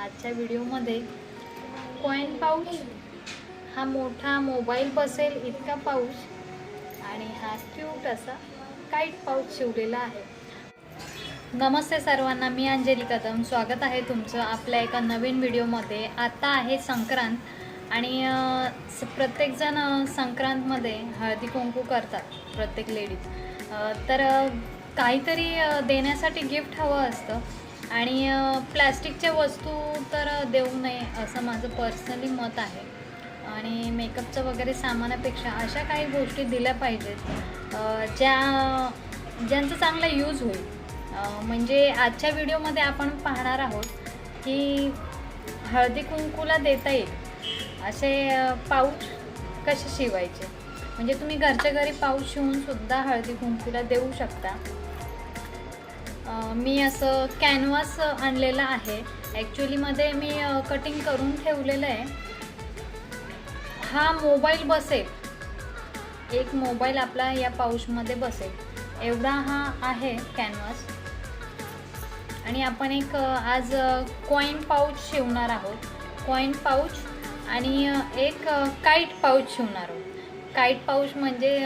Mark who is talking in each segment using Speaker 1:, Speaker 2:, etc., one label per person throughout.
Speaker 1: आजच्या व्हिडिओमध्ये coin pouch हा मोठा मोबाईल बसेल इतका पाऊच आणि हा क्यूट असा काईट पाऊच शिवलेला आहे. नमस्ते सर्वांना मी अंजली कदम स्वागत आहे तुमचं आपल्या एका नवीन व्हिडिओमध्ये. आता आहे संक्रांत आणि प्रत्येकजण संक्रांतमध्ये हळदी कुंकू करतात प्रत्येक लेडीज तर काहीतरी देण्यासाठी गिफ्ट हवं असतं. आणि प्लॅस्टिकच्या वस्तू तर देऊ नये असं माझं पर्सनली मत आहे. आणि मेकअपचं वगैरे सामानापेक्षा अशा काही गोष्टी दिल्या पाहिजेत ज्या ज्यांचा चांगला यूज होईल. म्हणजे आजच्या व्हिडिओमध्ये आपण पाहणार आहोत की हळदी कुंकूला देता येईल असे पाऊच कसे शिवायचे? म्हणजे तुम्ही घरच्या घरी पाऊच शिवूनसुद्धा हळदी कुंकूला देऊ शकता. मी असं कॅनव्हास आणलेलं आहे. ॲक्च्युलीमध्ये मी कटिंग करून ठेवलेलं आहे. हा मोबाईल बसेल. एक मोबाईल आपला या पाऊचमध्ये बसेल. एवढा हा आहे कॅनव्हास आणि आपण एक आज कॉईन पाऊच शिवणार आहोत. कॉईन पाऊच आणि एक काईट पाऊच शिवणार आहोत. काईट पाऊच म्हणजे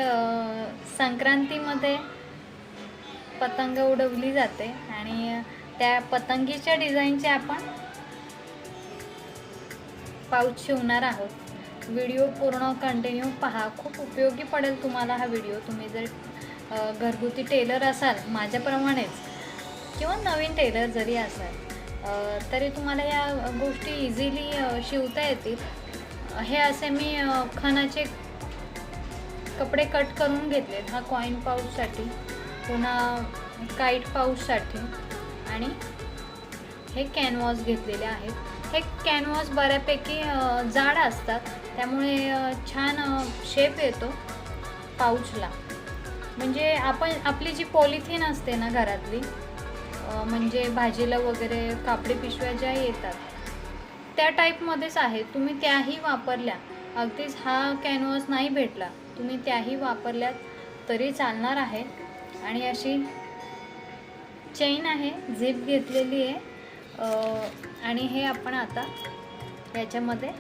Speaker 1: संक्रांतीमध्ये पतंग उडवली जाते आणि त्या पतंगीच्या डिझाईनचे आपण पाऊच शिवणार आहोत. व्हिडिओ पूर्ण कंटिन्यू पहा. खूप उपयोगी पडेल तुम्हाला हा व्हिडिओ. तुम्ही जर घरगुती टेलर असाल माझ्याप्रमाणेच किंवा नवीन टेलर जरी असाल तरी तुम्हाला या गोष्टी इझिली शिवता येतील. हे असे मी खानाचे खणाचे कपडे कट करून घेतलेत हा कॉईन पाऊचसाठी पुन्हा काईट पाऊचसाठी आणि हे कॅनवॉस घेतलेले आहेत. हे कॅनवॉस बऱ्यापैकी जाड असतात. त्यामुळे छान शेप येतो पाऊचला म्हणजे आपण आपली जी पॉलिथिन असते ना घरातली म्हणजे भाजीला वगैरे कापडी पिशव्या ज्या येतात त्या टाईपमध्येच आहे. तुम्ही त्याही वापरल्या. अगदीच हा कॅनव्हास नाही भेटला. तुम्ही त्याही वापरल्यात तरी चालणार आहे. आणि अशी चेन आहे झिप घेतलेली आहे. आणि हे आपण आता याच्यामध्ये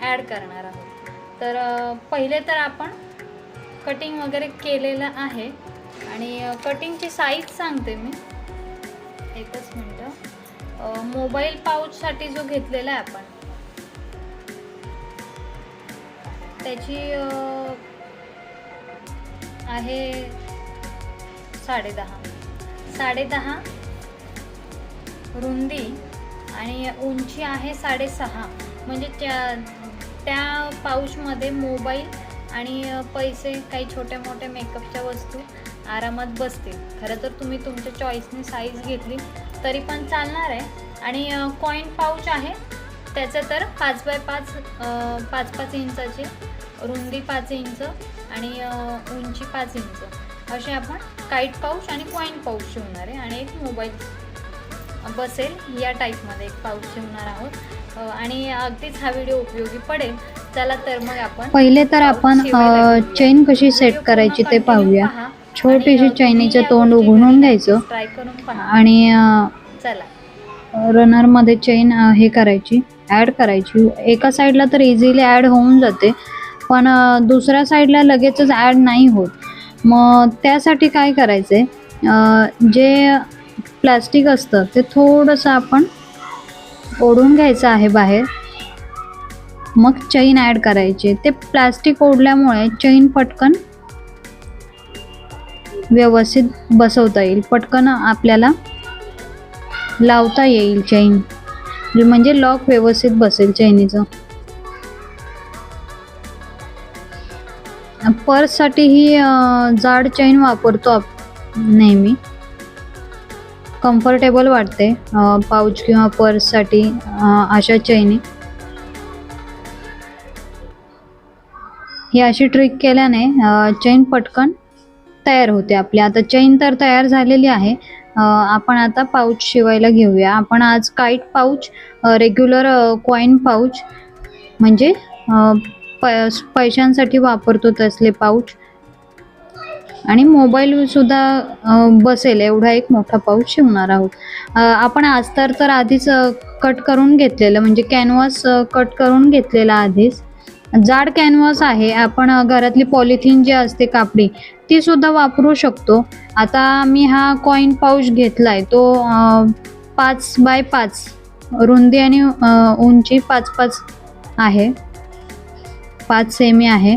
Speaker 1: ॲड करणार आहोत. तर पहिले तर आपण कटिंग वगैरे केलेलं आहे. आणि कटिंगची साईज सांगते मी. एकच मिनटं. मोबाईल पाऊचसाठी जो घेतलेला आहे आपण. त्याची आहे साडेदहा. साडेदहा रुंदी आणि उंची आहे साडेसहा. म्हणजे त्या त्या पाऊचमध्ये मोबाईल आणि पैसे काही छोट्या मोठ्या मेकअपच्या वस्तू आरामात बसतील. खरं तर तुम्ही तुमच्या चॉईसने साईज घेतली तरी पण चालणार आहे. आणि कॉईन पाऊच आहे त्याचं तर पाच बाय पाच पाच पाच इंचाची रुंदी पाच इंच आणि उंची पाच इंच. असे आपण काईट पाऊच आणि कॉईन पाऊच शिवणार आहे. आणि एक मोबाईल बसेल या टाईपमध्ये एक पाऊच शिवणार आहोत. आणि अगदीच हा व्हिडिओ उपयोगी पडेल. चला तर मग आपण
Speaker 2: पहिले तर आपण. चेन कशी सेट करायची ते पाहूया.
Speaker 1: पहा.
Speaker 2: छोटीशी चैनीचं तोंड उघडून घ्यायचं. आणि
Speaker 1: चला.
Speaker 2: रनरमध्ये चेन हे करायची ॲड करायची. एका साईडला तर इझिली ॲड होऊन जाते. पण दुसऱ्या साईडला लगेचच ॲड नाही होत. मग त्यासाठी काय करायचं आहे जे प्लॅस्टिक असतं ते थोडंसं आपण ओढून घ्यायचं आहे बाहेर. मग चैन ॲड करायची. ते प्लॅस्टिक ओढल्यामुळे चैन पटकन व्यवस्थित बसवता येईल. पटकन आपल्याला लावता येईल चैन. म्हणजे लॉक व्यवस्थित बसेल चैनीचं. पर्ससाठी ही जाड चैन वापरतो आप नेहमी. कम्फर्टेबल वाटते पाऊच किंवा पर्ससाठी अशा चैनी. ही अशी ट्रिक केल्याने चैन पटकन तयार होते आपली. आता चैन तर तयार झालेली आहे. आपण आता पाऊच शिवायला घेऊया. आपण आज kite pouch regular coin pouch म्हणजे प पैशांसाठी वापरतो तसले पाऊच. आणि मोबाईलसुद्धा बसेल एवढा एक मोठा पाऊच शिवणार आहोत. आपण अस्तर तर आधीच कट करून घेतलेलं म्हणजे कॅनव्हास कट करून घेतलेला आधीच. जाड कॅनव्हास आहे आपण घरातली पॉलिथिन जी असते कापडी ती सुद्धा वापरू शकतो. आता मी हा कॉईन पाऊच घेतलाय तो पाच बाय पाच रुंदी आणि उंची पाच पाच आहे. पाच सेमी आहे.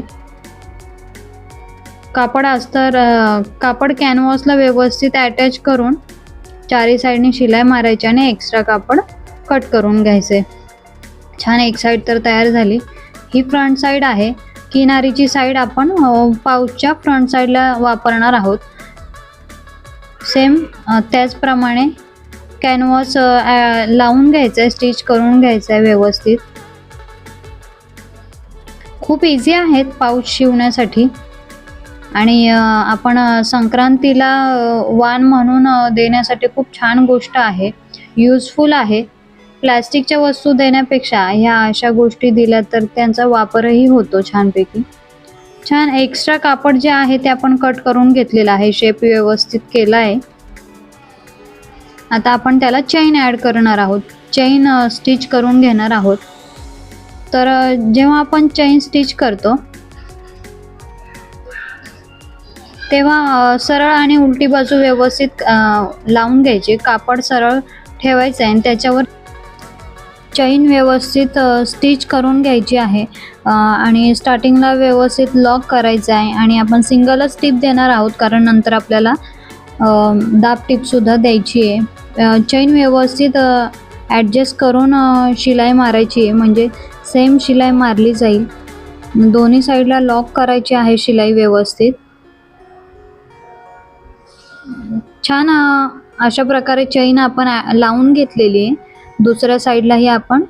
Speaker 2: कापड अस्तर कापड कॅनव्हासला व्यवस्थित अटॅच करून चारी साईडने शिलाई मारायची आणि एक्स्ट्रा कापड कट करून घ्यायचे. छान एक साईड तर तयार झाली. ही फ्रंट साईड आहे. किनारीची साईड आपण पाऊचच्या फ्रंट साईडला वापरणार आहोत. सेम त्याचप्रमाणे कॅनव्हास लावून घ्यायचं आहे स्टिच करून घ्यायचं आहे व्यवस्थित. खूप इझी आहेत पाऊच शिवण्यासाठी. आणि आपण संक्रांतीला वान वाण म्हणून देण्यासाठी खूप छान गोष्ट आहे. युजफुल आहे. प्लॅस्टिकच्या वस्तू देण्यापेक्षा ह्या अशा गोष्टी दिल्या तर त्यांचा वापरही होतो छानपैकी. छान एक्स्ट्रा कापड जे आहे ते आपण कट करून घेतलेलं आहे. शेप व्यवस्थित केला आहे. आता आपण त्याला चैन ॲड करणार आहोत. चैन स्टिच करून घेणार आहोत. तर जेव्हा आपण चैन स्टिच करतो तेव्हा सरळ आणि उलटी बाजू व्यवस्थित लावून घ्यायची. कापड सरळ ठेवायचं आहे आणि त्याच्यावर चैन व्यवस्थित स्टिच करून घ्यायची आहे. आणि स्टार्टिंगला व्यवस्थित लॉक करायचं आहे आणि आपण सिंगलच टिप देणार आहोत कारण नंतर आपल्याला दाब टिपसुद्धा द्यायची आहे. चैन व्यवस्थित ॲडजस्ट करून शिलाई मारायची आहे. म्हणजे सेम शिलाई मारली जाईल. दोन्ही साईडला लॉक करायची आहे शिलाई व्यवस्थित. छान अशा प्रकारे चैन आपण लावून घेतलेली आहे. दुसऱ्या साईडलाही आपण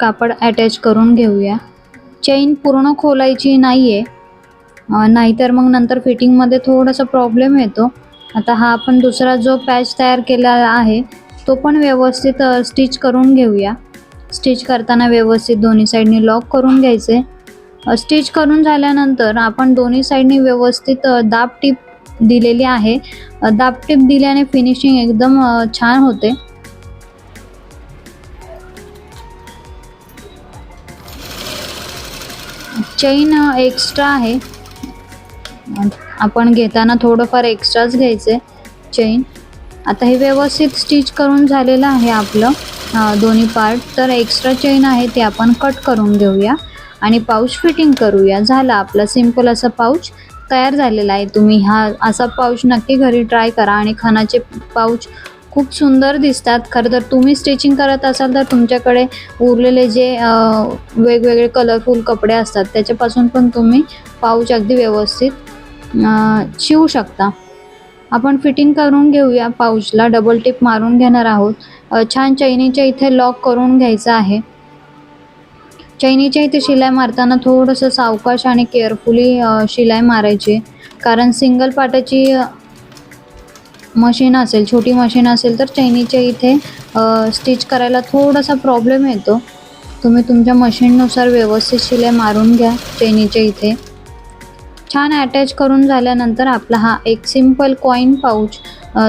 Speaker 2: कापड अटॅच करून घेऊया. चैन पूर्ण खोलायची नाही आहे नाहीतर मग नंतर फिटिंगमध्ये थोडासा प्रॉब्लेम येतो. आता हा आपण दुसरा जो पॅच तयार केलेला आहे तो पण व्यवस्थित स्टिच करून घेऊया. स्टिच करताना व्यवस्थित दोन्ही साईडनी लॉक करून घ्यायचे. स्टिच करून झाल्यानंतर आपण दोन्ही साईडनी व्यवस्थित दाब टीप दिलेली आहे. दाब टीप दिल्याने फिनिशिंग एकदम छान होते. चैन एक्स्ट्रा आहे. आपण घेताना थोडंफार एक्स्ट्राच घ्यायचे. चैन आता हे व्यवस्थित स्टिच करून झालेलं आहे आपलं दोन्ही पार्ट तर एक्स्ट्रा चेन आहे ते आपण कट करून घेऊया. आणि पाऊच फिटिंग करूया. झाला आपला सिंपल असा पाऊच तयार झालेला आहे तुम्ही. हा असा पाऊच नक्की घरी ट्राय करा. आणि खणाचे पाऊच खूप सुंदर दिसतात. खरं तर तुम्ही स्टिचिंग करत असाल तर तुमच्याकडे उरलेले जे वेगवेगळे कलरफुल कपडे असतात त्याच्यापासून पण तुम्ही पाऊच अगदी व्यवस्थित शिवू शकता. आपण फिटिंग करून घेऊया. पाऊचला डबल टिप मारून घेणार आहोत. छान चैनीच्या इथे लॉक करून घ्यायचं आहे. चैनीच्या इथे शिलाई मारताना थोडंसं सावकाश आणि केअरफुली शिलाई मारायची. कारण सिंगल पाटाची मशीन असेल छोटी मशीन असेल तर चैनीच्या इथे स्टिच करायला थोडासा प्रॉब्लेम येतो. तुम्ही तुमच्या मशीननुसार व्यवस्थित शिलाई मारून घ्या चैनीच्या इथे. छान अटॅच करून झाल्यानंतर आपला हा एक सिंपल कॉईन पाऊच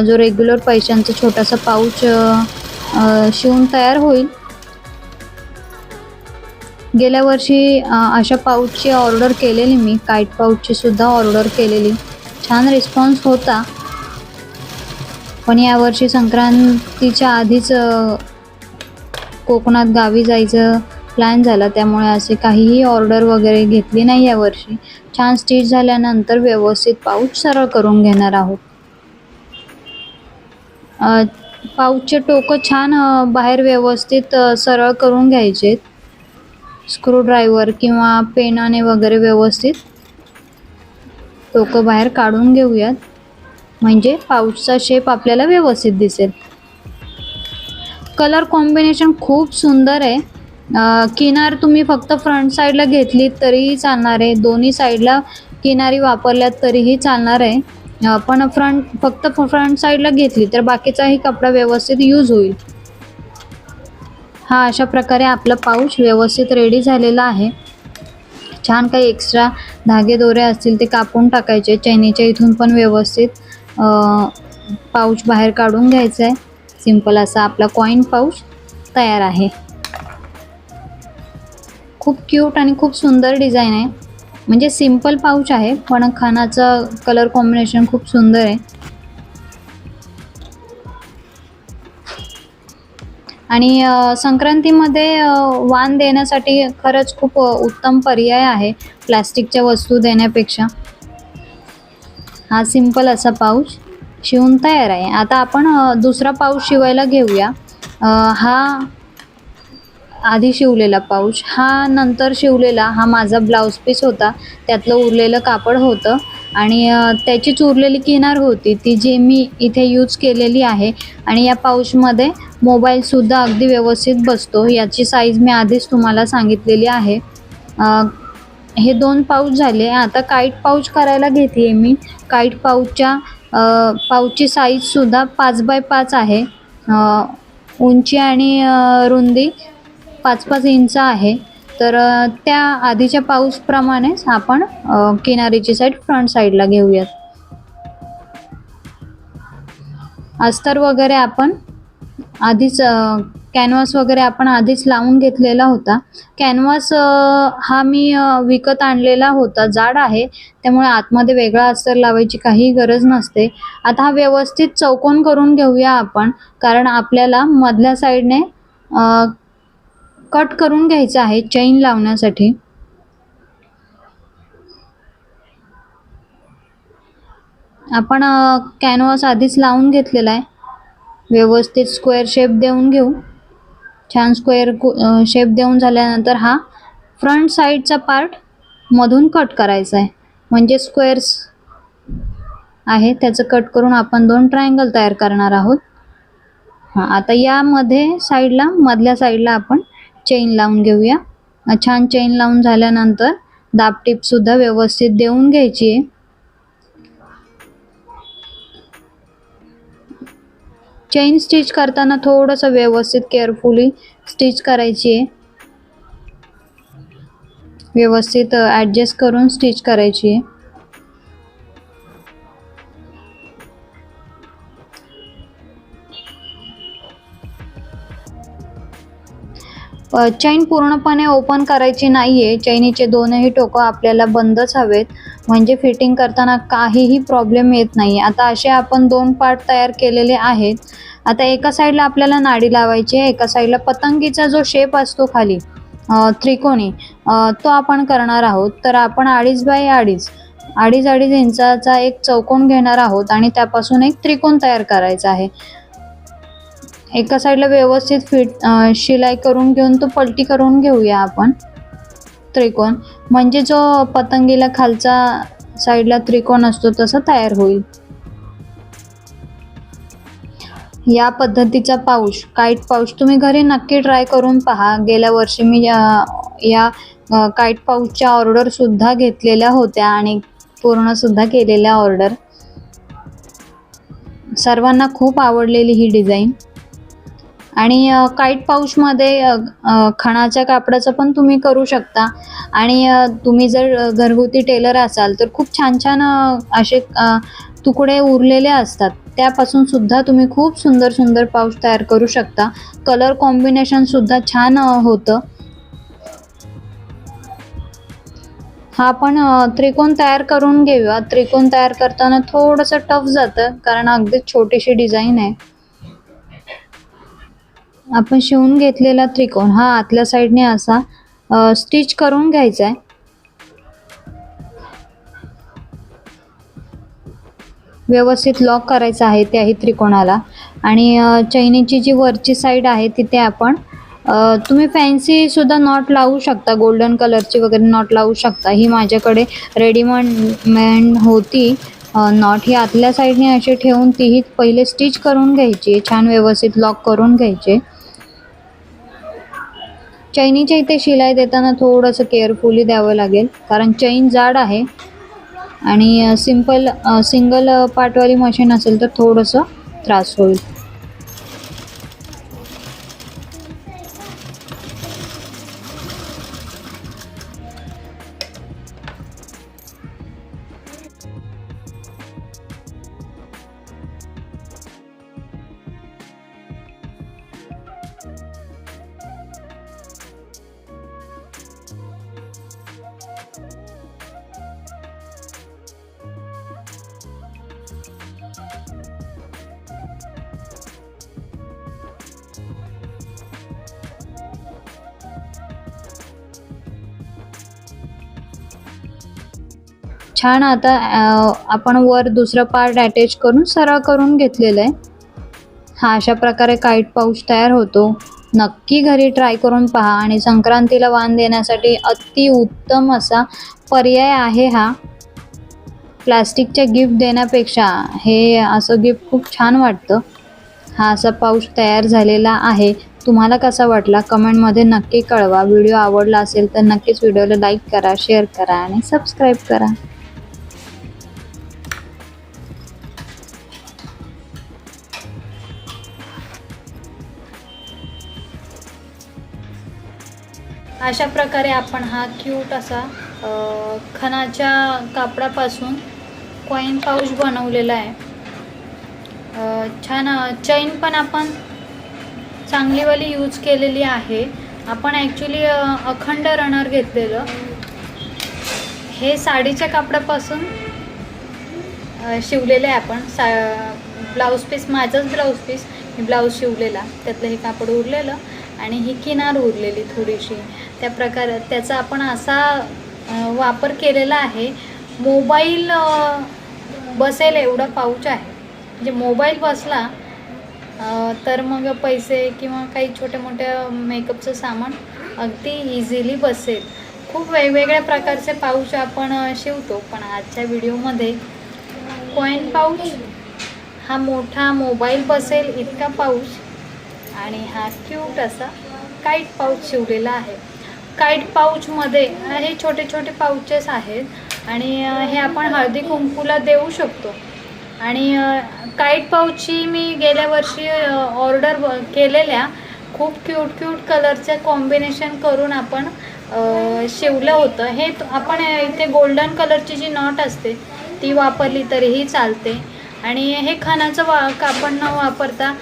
Speaker 2: जो रेग्युलर पैशांचा छोटासा पाऊच शिवून तयार होईल. गेल्या वर्षी अशा पाऊचची ऑर्डर केलेली मी. काईट पाऊचची सुद्धा ऑर्डर केलेली. छान रिस्पॉन्स होता. पण यावर्षी संक्रांतीच्या आधीच कोकणात गावी जायचं प्लॅन झाला. त्यामुळे असे काहीही ऑर्डर वगैरे घेतली नाही यावर्षी छान स्टिच झाल्यानंतर व्यवस्थित पाऊच सरळ करून घेणार आहोत. पाऊचचे टोकं छान बाहेर व्यवस्थित सरळ करून घ्यायचेत. स्क्रूड्रायव्हर किंवा पेनाने वगैरे व्यवस्थित टोकं बाहेर काढून घेऊयात. म्हणजे पाऊचचा शेप आपल्याला व्यवस्थित दिसेल. कलर कॉम्बिनेशन खूप सुंदर आहे. किनार तुम्ही फक्त फ्रंट साईडला घेतलीत तरीही चालणार आहे. दोन्ही साईडला किनारी वापरल्यात तरीही चालणार आहे. पण फ्रंट फक्त फ्रंट साईडला घेतली तर बाकीचाही कपडा व्यवस्थित यूज होईल. हा अशा प्रकारे आपला पाऊच व्यवस्थित रेडी झालेला आहे. छान काही एक्स्ट्रा धागे दोरे असतील ते कापून टाकायचे. चैनीच्या इथून पण व्यवस्थित पाऊच बाहेर काढून घ्यायचा आहे सिंपल असा आपला कॉईन पाऊच तयार आहे. खूप क्यूट आणि खूप सुंदर डिझाईन आहे. म्हणजे सिंपल पाऊच आहे पण खानाचं कलर कॉम्बिनेशन खूप सुंदर आहे. आणि संक्रांतीमध्ये वाण देण्यासाठी खरंच खूप उत्तम पर्याय आहे प्लॅस्टिकच्या वस्तू देण्यापेक्षा. हा सिंपल असा पाऊच शिवून तयार आहे. आता आपण दुसरा पाऊच शिवायला घेऊया. हा आधी शिवलेला पाऊच हा नंतर शिवलेला हा माझा ब्लाऊज पीस होता त्यातलं उरलेलं कापड होतं आणि त्याचीच उरलेली किनार होती ती जी मी इथे यूज केलेली आहे आणि या पाऊचमध्ये मोबाईलसुद्धा अगदी व्यवस्थित बसतो याची साईज मी आधीच तुम्हाला सांगितलेली आहे. हे दोन पाऊच झाले आता काईट पाऊच करायला घेते आहे मी. काईट पाऊचच्या पाऊचची साईजसुद्धा पाच बाय पाच आहे. उंची आणि रुंदी पाच पाच इंच आहे. तर त्या आधीच्या पाऊसप्रमाणेच आपण किनारीची साईड फ्रंट साईडला घेऊयात. अस्तर वगैरे आपण आधीच कॅनव्हास वगैरे आपण आधीच लावून घेतलेला होता. कॅनव्हास हा मी विकत आणलेला होता. जाड आहे. त्यामुळे आतमध्ये वेगळा अस्तर लावायची काही गरज नसते. आता हा व्यवस्थित चौकोन करून घेऊया आपण. कारण आपल्याला मधल्या साईडने कट करून घ्यायचं आहे चैन लावण्यासाठी. आपण कॅनव्हास आधीच लावून घेतलेला आहे. व्यवस्थित स्क्वेअर शेप देऊन घेऊ. छान स्क्वेअर शेप देऊन झाल्यानंतर हा फ्रंट साईडचा पार्ट मधून कट करायचा आहे. म्हणजे स्क्वेअर्स आहे त्याचं कट करून आपण दोन ट्रायंगल तयार करणार आहोत. हां आता यामध्ये साईडला मधल्या साईडला आपण चेन लावून घेऊया. छान चेन लावून झाल्यानंतर दाबटीपसुद्धा व्यवस्थित देऊन घ्यायची आहे. चेन स्टिच करताना थोडंसं व्यवस्थित केअरफुली स्टिच करायची आहे. व्यवस्थित ॲडजस्ट करून स्टिच करायची आहे. चैन पूर्णपणे ओपन करायची नाही आहे चैनीचे दोनही टोकं आपल्याला बंदच हवेत. म्हणजे फिटिंग करताना काहीही प्रॉब्लेम येत नाही आता असे आपण दोन पार्ट तयार केलेले आहेत. आता एका साईडला आपल्याला नाडी लावायची आहे. एका साईडला पतंगीचा जो शेप असतो खाली त्रिकोणी तो आपण करणार आहोत. तर आपण अडीच बाय अडीच अडीच अडीच इंचाचा एक चौकोन घेणार आहोत आणि त्यापासून एक त्रिकोण तयार करायचा आहे. एका साईडला व्यवस्थित फिट शिलाई करून घेऊन तो पलटी करून घेऊया आपण. त्रिकोण. म्हणजे जो पतंगीला खालचा साईडला त्रिकोण असतो तसा तयार होईल. या पद्धतीचा पाऊच काईट पाऊच तुम्ही घरी नक्की ट्राय करून पहा. गेल्या वर्षी मी या या काईट पाऊचच्या ऑर्डरसुद्धा घेतलेल्या होत्या आणि पूर्णसुद्धा केलेल्या ऑर्डर सर्वांना खूप आवडलेली ही डिझाईन आणि काईट पाऊचमध्ये खणाच्या कापडाचं पण तुम्ही करू शकता. आणि तुम्ही जर घरगुती टेलर असाल तर खूप छान छान असे तुकडे उरलेले असतात. त्यापासून सुद्धा तुम्ही खूप सुंदर सुंदर पाऊच तयार करू शकता. कलर कॉम्बिनेशन सुद्धा छान होतं. हा आपण त्रिकोण तयार करून घेऊया. त्रिकोण तयार करताना थोडंसं टफ जातं कारण अगदी छोटीशी डिझाईन आहे. आपण शिवून घेतलेला त्रिकोण हा आतल्या साईडने असा स्टिच करून घ्यायचा आहे व्यवस्थित लॉक करायचं आहे त्याही त्रिकोणाला. आणि चैनीची जी वरची साईड आहे तिथे आपण तुम्ही फॅन्सी सुद्धा नॉट लावू शकता गोल्डन कलरची वगैरे नॉट लावू शकता. ही माझ्याकडे रेडीमेड होती. नॉट ही आतल्या साईडने अशी ठेवून तीही पहिले स्टिच करून घ्यायची. छान व्यवस्थित लॉक करून घ्यायचे. चैनीच्या इथे शिलाई देताना थोडंसं केअरफुली द्यावं लागेल. कारण चैन जाड आहे. आणि सिंपल सिंगल पार्टवाली मशीन असेल तर थोडंसं त्रास होईल. छान आता आपण वर दुसरं पार्ट अटॅच करून सरळ करून घेतलेलं आहे. हा अशा प्रकारे काईट पाऊच तयार होतो. नक्की घरी ट्राय करून पहा आणि संक्रांतीला वाण देण्यासाठी अति उत्तम असा पर्याय आहे हा. प्लास्टिकच्या गिफ्ट देण्यापेक्षा हे असं गिफ्ट खूप छान वाटतं. हा असा पाऊच तयार झालेला आहे. तुम्हाला कसा वाटला कमेंटमध्ये नक्की कळवा. व्हिडिओ आवडला असेल तर नक्कीच व्हिडिओला लाईक करा शेअर करा आणि सबस्क्राईब करा.
Speaker 1: अशा प्रकारे आपण हा क्यूट असा खणाच्या कापडापासून कॉईन पाऊच बनवलेला आहे. छान चैन पण आपण चांगलीवाली यूज केलेली आहे. आपण ॲक्च्युली अखंड रनर घेतलेलं. हे साडीच्या कापडापासून शिवलेले आहे आपण. सा ब्लाऊज पीस माझाच ब्लाऊज पीस मी ब्लाऊज शिवलेला. त्यातलं हे कापड उरलेलं. आणि ही किनार उरलेली थोडीशी. त्या प्रकार त्याचा आपण असा वापर केलेला आहे मोबाईल बसेल एवढा पाऊच आहे. म्हणजे मोबाईल बसला तर मग पैसे किंवा काही छोट्या मोठ्या मेकअपचं सामान अगदी इझिली बसेल. खूप वेगवेगळ्या प्रकारचे पाऊच आपण शिवतो. पण आजच्या व्हिडिओमध्ये कॉईन पाऊच हा मोठा मोबाईल बसेल इतका पाऊच आणि हा क्यूट असा काईट पाऊच शिवलेला आहे. काईट पाऊचमध्ये हे छोटे छोटे पाऊचेस आहेत आणि हे आपण हळदी कुंकूला देऊ शकतो. आणि काईट पाऊचची मी गेल्या वर्षी ऑर्डर केलेल्या खूप क्यूट क्यूट कलरचे कॉम्बिनेशन करून आपण शिवलं होतं. हे आपण इथे गोल्डन कलरची जी नॉट असते ती वापरली तरीही चालते. आणि हे खानाचं वा कापड न वापरता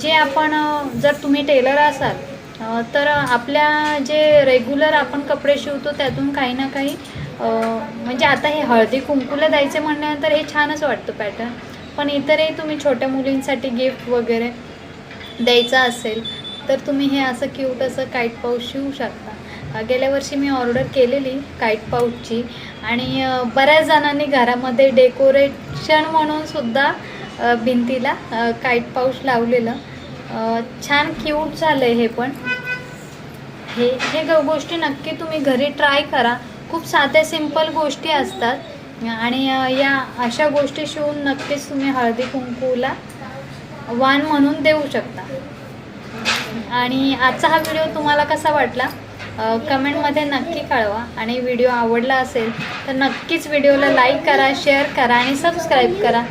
Speaker 1: जे आपण जर तुम्ही टेलर असाल तर आपल्या जे रेग्युलर आपण कपडे शिवतो त्यातून काही ना काही म्हणजे आता हे हळदी कुंकूला द्यायचे म्हणल्यानंतर हे छानच वाटतं पॅटर्न. पण इतरही तुम्ही छोट्या मुलींसाठी गिफ्ट वगैरे द्यायचं असेल तर तुम्ही हे असं क्यूट असं काईट पाऊच शिवू शकता. गेल्या वर्षी मी ऑर्डर केलेली काईट पाऊचची आणि बऱ्याच जणांनी घरामध्ये डेकोरेशन म्हणून सुद्धा भिंतीला काईट पाऊच लावलेलं. छान क्यूट झालं आहे हे पण. हे हे ग गोष्टी नक्की तुम्ही घरी ट्राय करा. खूप साध्या सिंपल गोष्टी असतात. आणि या अशा गोष्टी शिवून नक्कीच तुम्ही हळदी कुंकूला वान म्हणून देऊ शकता. आणि आजचा हा व्हिडिओ तुम्हाला कसा वाटला? कमेंटमध्ये नक्की कळवा. आणि व्हिडिओ आवडला असेल तर नक्कीच व्हिडिओला लाईक करा शेअर करा आणि सबस्क्राईब करा.